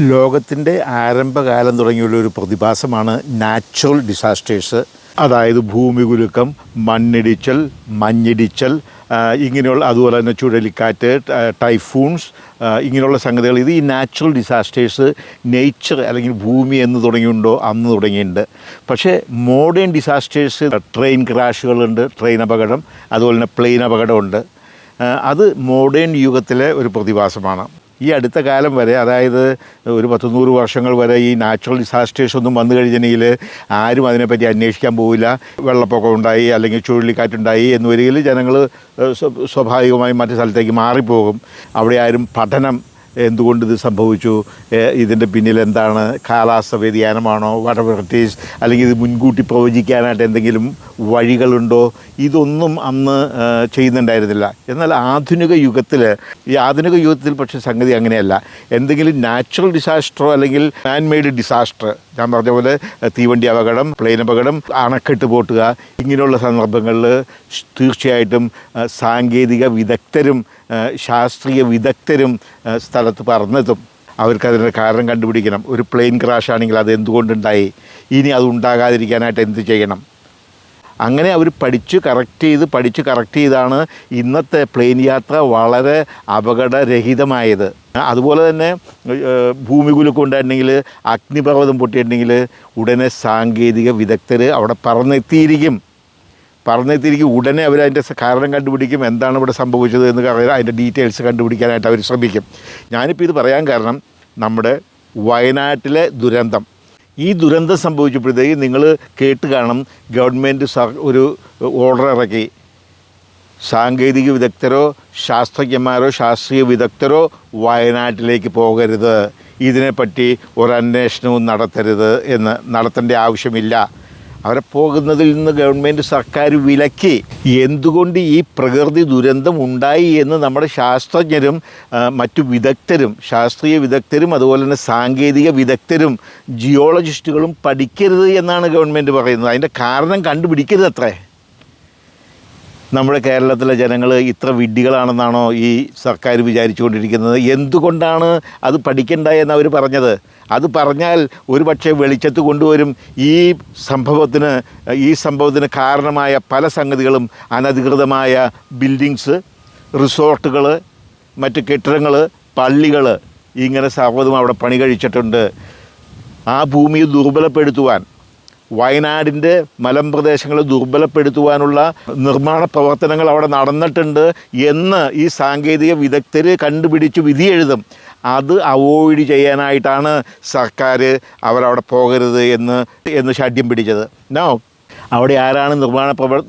ലോകത്തിന്റെ ആരംഭകാലം തുടങ്ങിയുള്ള ഒരു പ്രതിഭാസമാണ് നാച്ചുറൽ ഡിസാസ്റ്റേഴ്സ്. അതായത് ഭൂമികുലുക്കം മണ്ണിടിച്ചൽ മഞ്ഞിടിച്ചൽ ഇങ്ങനെയുള്ള അതുപോലെ തന്നെ ചുഴലിക്കാറ്റ് ടൈഫൂൺസ് ഇങ്ങനെയുള്ള സംഗതികൾ. ഇത് ഈ നാച്ചുറൽ ഡിസാസ്റ്റേഴ്സ് നേച്ചർ അല്ലെങ്കിൽ ഭൂമി എന്ന് തുടങ്ങിയുണ്ടോ അന്ന് തുടങ്ങിയിട്ടുണ്ട്. പക്ഷേ മോഡേൺ ഡിസാസ്റ്റേഴ്സ് ട്രെയിൻ ക്രാഷുകളുണ്ട് ട്രെയിൻ അപകടം അതുപോലെ തന്നെ പ്ലെയിൻ അപകടമുണ്ട്. അത് മോഡേൺ യുഗത്തിലെ ഒരു പ്രതിഭാസമാണ്. ഈ അടുത്ത കാലം വരെ അതായത് ഒരു പത്ത് നൂറ് വർഷങ്ങൾ വരെ ഈ നാച്ചുറൽ ഡിസാസ്റ്റേഴ്സ് ഒന്നും വന്നു കഴിഞ്ഞെങ്കിൽ ആരും അതിനെപ്പറ്റി അന്വേഷിക്കാൻ പോവില്ല. വെള്ളപ്പൊക്കം ഉണ്ടായി അല്ലെങ്കിൽ ചുഴലിക്കാറ്റുണ്ടായി എന്ന് വരികിൽ ജനങ്ങൾ സ്വാഭാവികമായും മറ്റു സ്ഥലത്തേക്ക് മാറിപ്പോകും. അവിടെ ആരും പഠനം എന്തുകൊണ്ട് ഇത് സംഭവിച്ചു? ഇതിന്റെ പിന്നിൽ എന്താണ്? കാലാവസ്ഥ വ്യതിയാനമാണോ? വടവൃട്ടീസ് അല്ലെങ്കിൽ ഇത് മുൻകൂട്ടി പ്രവചിക്കാനായിട്ട് എന്തെങ്കിലും വഴികളുണ്ടോ? ഇതൊന്നും അന്ന് ചെയ്യുന്നുണ്ടായിരുന്നില്ല. എന്നാൽ ആധുനിക യുഗത്തിൽ ഈ ആധുനിക യുഗത്തിൽ പക്ഷേ സംഗതി അങ്ങനെയല്ല. എന്തെങ്കിലും നാച്ചുറൽ ഡിസാസ്റ്ററോ അല്ലെങ്കിൽ മാൻമെയ്ഡ് ഡിസാസ്റ്റർ ഞാൻ പറഞ്ഞ പോലെ തീവണ്ടി അപകടം പ്ലെയിൻ അപകടം അണക്കെട്ട് പോട്ടുക ഇങ്ങനെയുള്ള സന്ദർഭങ്ങളിൽ തീർച്ചയായിട്ടും സാങ്കേതിക വിദഗ്ധരും ശാസ്ത്രീയ വിദഗ്ധരും സ്ഥലത്ത് പറഞ്ഞെത്തും അവർക്കതിന്റെ കാരണം കണ്ടുപിടിക്കണം. ഒരു പ്ലെയിൻ ക്രാഷ് ആണെങ്കിൽ അത് എന്തുകൊണ്ടുണ്ടായി ഇനി അത് ഉണ്ടാകാതിരിക്കാനായിട്ട് എന്ത് ചെയ്യണം? അങ്ങനെ അവർ പഠിച്ച് കറക്റ്റ് ചെയ്ത് പഠിച്ച് കറക്റ്റ് ചെയ്താണ് ഇന്നത്തെ പ്ലെയിൻ യാത്ര വളരെ അപകടരഹിതമായത്. അതുപോലെ തന്നെ ഭൂമി കുലുക്കം ഉണ്ടായിട്ടുണ്ടെങ്കിൽ അഗ്നിപർവതം പൊട്ടിയിട്ടുണ്ടെങ്കിൽ ഉടനെ സാങ്കേതിക വിദഗ്ധർ അവിടെ പറന്നെത്തിയിരിക്കും. പറഞ്ഞെത്തിരിക്കും ഉടനെ അവർ അതിന്റെ കാരണം കണ്ടുപിടിക്കും. എന്താണ് ഇവിടെ സംഭവിച്ചത് എന്ന് പറയുന്നത് അതിന്റെ ഡീറ്റെയിൽസ് കണ്ടുപിടിക്കാനായിട്ട് അവർ ശ്രമിക്കും. ഞാനിപ്പോൾ ഇത് പറയാൻ കാരണം നമ്മുടെ വയനാട്ടിലെ ദുരന്തം. ഈ ദുരന്തം സംഭവിച്ചപ്പോഴത്തേക്ക് നിങ്ങൾ കേട്ട് കാണും ഗവൺമെന്റ് ഒരു ഓർഡർ ഇറക്കി. സാങ്കേതിക വിദഗ്ധരോ ശാസ്ത്രജ്ഞന്മാരോ ശാസ്ത്രീയ വിദഗ്ധരോ വയനാട്ടിലേക്ക് പോകരുത്. ഇതിനെപ്പറ്റി ഒരു അന്വേഷണവും നടത്തരുത് എന്ന് നടത്തേണ്ട ആവശ്യമില്ല. അവരെ പോകുന്നതിൽ നിന്ന് ഗവൺമെന്റ് സർക്കാർ വിലക്കി എന്തുകൊണ്ട് ഈ പ്രകൃതി ദുരന്തം ഉണ്ടായി എന്ന് നമ്മുടെ ശാസ്ത്രജ്ഞരും മറ്റു വിദഗ്ധരും ശാസ്ത്രീയ വിദഗ്ധരും അതുപോലെ തന്നെ സാങ്കേതിക വിദഗ്ധരും ജിയോളജിസ്റ്റുകളും പഠിക്കരുത് എന്നാണ് ഗവൺമെന്റ് പറയുന്നത്. അതിന്റെ കാരണം കണ്ടുപിടിക്കരുത് അത്രേ. നമ്മുടെ കേരളത്തിലെ ജനങ്ങൾ ഇത്ര വിഡ്ഢികളാണെന്നാണോ ഈ സർക്കാർ വിചാരിച്ചുകൊണ്ടിരിക്കുന്നത്? എന്തുകൊണ്ടാണ് അത് പഠിക്കണ്ട അവർ പറഞ്ഞത്? അത് പറഞ്ഞാൽ ഒരു പക്ഷേ വെളിച്ചത്ത് കൊണ്ടുവരും. ഈ സംഭവത്തിന് ഈ സംഭവത്തിന് കാരണമായ പല സംഗതികളും അനധികൃതമായ ബിൽഡിങ്സ് റിസോർട്ടുകൾ മറ്റ് കെട്ടിടങ്ങൾ പള്ളികൾ ഇങ്ങനെ സർവതും അവിടെ പണി കഴിച്ചിട്ടുണ്ട്. ആ ഭൂമിയെ ദുർബലപ്പെടുത്തുവാൻ വയനാടിന്റെ മലമ്പ്രദേശങ്ങളെ ദുർബലപ്പെടുത്തുവാനുള്ള നിർമ്മാണ പ്രവർത്തനങ്ങൾ അവിടെ നടന്നിട്ടുണ്ട് എന്ന് ഈ സാങ്കേതിക വിദഗ്ധർ കണ്ടുപിടിച്ച് വിധി എഴുതും അത് അവോയ്ഡ് ചെയ്യാനായിട്ടാണ് സർക്കാർ അവരവിടെ പോകരുത് എന്ന് എന്ന് ഷാഠ്യം പിടിച്ചത്. നോ അവിടെ ആരാണ് നിർമ്മാണ പ്രവർ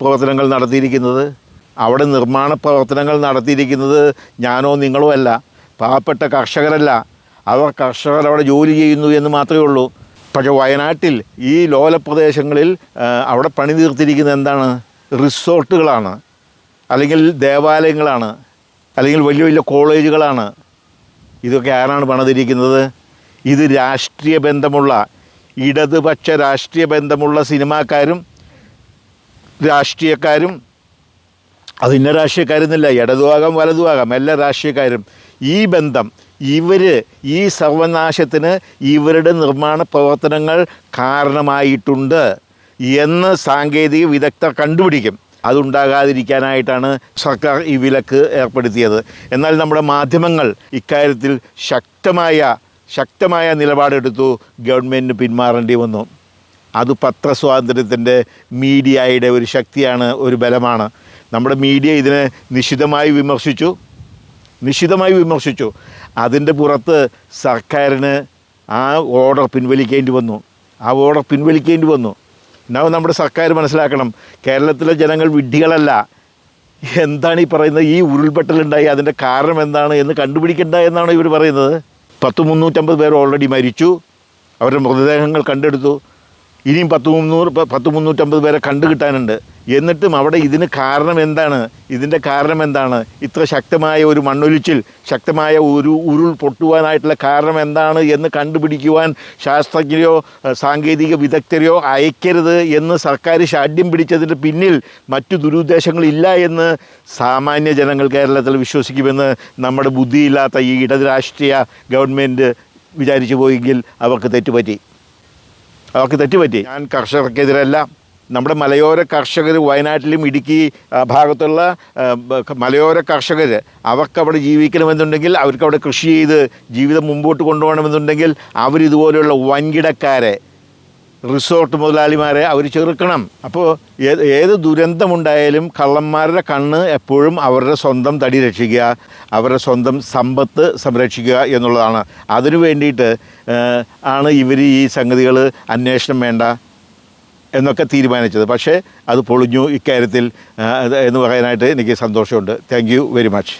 പ്രവർത്തനങ്ങൾ നടത്തിയിരിക്കുന്നത്? അവിടെ നിർമ്മാണ പ്രവർത്തനങ്ങൾ നടത്തിയിരിക്കുന്നത് ഞാനോ നിങ്ങളോ അല്ല. പാവപ്പെട്ട കർഷകരല്ല. അവർ കർഷകർ അവിടെ ജോലി ചെയ്യുന്നു എന്ന് മാത്രമേ ഉള്ളൂ. പക്ഷേ വയനാട്ടിൽ ഈ ലോല പ്രദേശങ്ങളിൽ അവിടെ പണി തീർത്തിരിക്കുന്നത് എന്താണ്? റിസോർട്ടുകളാണ്. അല്ലെങ്കിൽ ദേവാലയങ്ങളാണ്. അല്ലെങ്കിൽ വലിയ വലിയ കോളേജുകളാണ്. ഇതൊക്കെ ആരാണ് പണിതിരിക്കുന്നത്? ഇത് രാഷ്ട്രീയ ബന്ധമുള്ള ഇടതുപക്ഷ രാഷ്ട്രീയ ബന്ധമുള്ള സിനിമാക്കാരും രാഷ്ട്രീയക്കാരും അത് ഇന്ന രാഷ്ട്രീയക്കാരെന്നില്ല ഇടതുവാകാം വലതുവാകാം എല്ലാ രാഷ്ട്രീയക്കാരും. ഈ ബന്ധം ഇവർ ഈ സർവനാശത്തിന് ഇവരുടെ നിർമ്മാണ പ്രവർത്തനങ്ങൾ കാരണമായിട്ടുണ്ട് എന്ന് സാങ്കേതിക വിദഗ്ധർ കണ്ടുപിടിക്കും. അതുണ്ടാകാതിരിക്കാനായിട്ടാണ് സർക്കാർ ഈ വിലക്ക് ഏർപ്പെടുത്തിയത്. എന്നാൽ നമ്മുടെ മാധ്യമങ്ങൾ ഇക്കാര്യത്തിൽ ശക്തമായ ശക്തമായ നിലപാടെടുത്തു. ഗവൺമെന്റ് പിന്മാറേണ്ടി വന്നു. അത് പത്രസ്വാതന്ത്ര്യത്തിന്റെ മീഡിയയുടെ ഒരു ശക്തിയാണ് ഒരു ബലമാണ്. നമ്മുടെ മീഡിയ ഇതിനെ നിശിതമായി വിമർശിച്ചു. നിശിതമായി വിമർശിച്ചു. അതിന്റെ പുറത്ത് സർക്കാരിന് ആ ഓർഡർ പിൻവലിക്കേണ്ടി വന്നു. ആ ഓർഡർ പിൻവലിക്കേണ്ടി വന്നു. എന്നാൽ നമ്മുടെ സർക്കാർ മനസ്സിലാക്കണം കേരളത്തിലെ ജനങ്ങൾ വിഡ്ഢികളല്ല. എന്താണ് ഈ പറയുന്നത്? ഈ ഉരുൾപൊട്ടലുണ്ടായി അതിന്റെ കാരണം എന്താണ് എന്ന് കണ്ടുപിടിക്കണ്ട എന്നാണ് ഇവർ പറയുന്നത്. പത്ത് മുന്നൂറ്റമ്പത് പേർ ഓൾറെഡി മരിച്ചു. അവരുടെ മൃതദേഹങ്ങൾ കണ്ടെടുത്തു. ഇനിയും പത്ത് മുന്നൂറ് പത്ത് മുന്നൂറ്റമ്പത് പേരെ കണ്ടു കിട്ടാനുണ്ട് എന്നിട്ടും അവിടെ ഇതിന് കാരണം എന്താണ്? ഇതിന്റെ കാരണം എന്താണ്? ഇത്ര ശക്തമായ ഒരു മണ്ണൊലിച്ചിൽ ശക്തമായ ഒരു ഉരുൾ പൊട്ടുവാനായിട്ടുള്ള കാരണം എന്താണ് എന്ന് കണ്ടുപിടിക്കുവാൻ ശാസ്ത്രജ്ഞരെയോ സാങ്കേതിക വിദഗ്ധരെയോ അയക്കരുത് എന്ന് സർക്കാർ ഷാഢ്യം പിടിച്ചതിന്റെ പിന്നിൽ മറ്റു ദുരുദ്ദേശങ്ങളില്ല എന്ന് സാമാന്യ ജനങ്ങൾ കേരളത്തിൽ വിശ്വസിക്കുമെന്ന് നമ്മുടെ ബുദ്ധിയില്ലാത്ത ഈ ഇടത് രാഷ്ട്രീയ ഗവൺമെന്റ് വിചാരിച്ചു പോയെങ്കിൽ അവർക്ക് തെറ്റുപറ്റി. അവർക്ക് തെറ്റുപറ്റി. ഞാൻ കർഷകർക്കെതിരല്ല. നമ്മുടെ മലയോര കർഷകർ വയനാട്ടിലും ഇടുക്കി ഭാഗത്തുള്ള മലയോര കർഷകർ അവർക്ക് അവിടെ ജീവിക്കണമെന്നുണ്ടെങ്കിൽ അവർക്ക് അവിടെ കൃഷി ചെയ്ത് ജീവിതം മുമ്പോട്ട് കൊണ്ടുപോകണമെന്നുണ്ടെങ്കിൽ അവരിതുപോലെയുള്ള വൻകിടക്കാരെ റിസോർട്ട് മുതലാളിമാരെ അവർ ചെറുക്കണം. അപ്പോൾ ഏത് ദുരന്തമുണ്ടായാലും കള്ളന്മാരുടെ കണ്ണ് എപ്പോഴും അവരുടെ സ്വന്തം തടി രക്ഷിക്കുക അവരുടെ സ്വന്തം സമ്പത്ത് സംരക്ഷിക്കുക എന്നുള്ളതാണ്. അതിനു വേണ്ടിയിട്ട് ആണ് ഇവർ ഈ സംഗതികൾ അന്വേഷണം വേണ്ട. എന്നൊക്കെ തീരുമാനിച്ചത്. പക്ഷേ അത് പൊളിഞ്ഞു. ഇക്കാര്യത്തിൽ എന്ന് പറയാനായിട്ട് എനിക്ക് സന്തോഷമുണ്ട്. Thank very much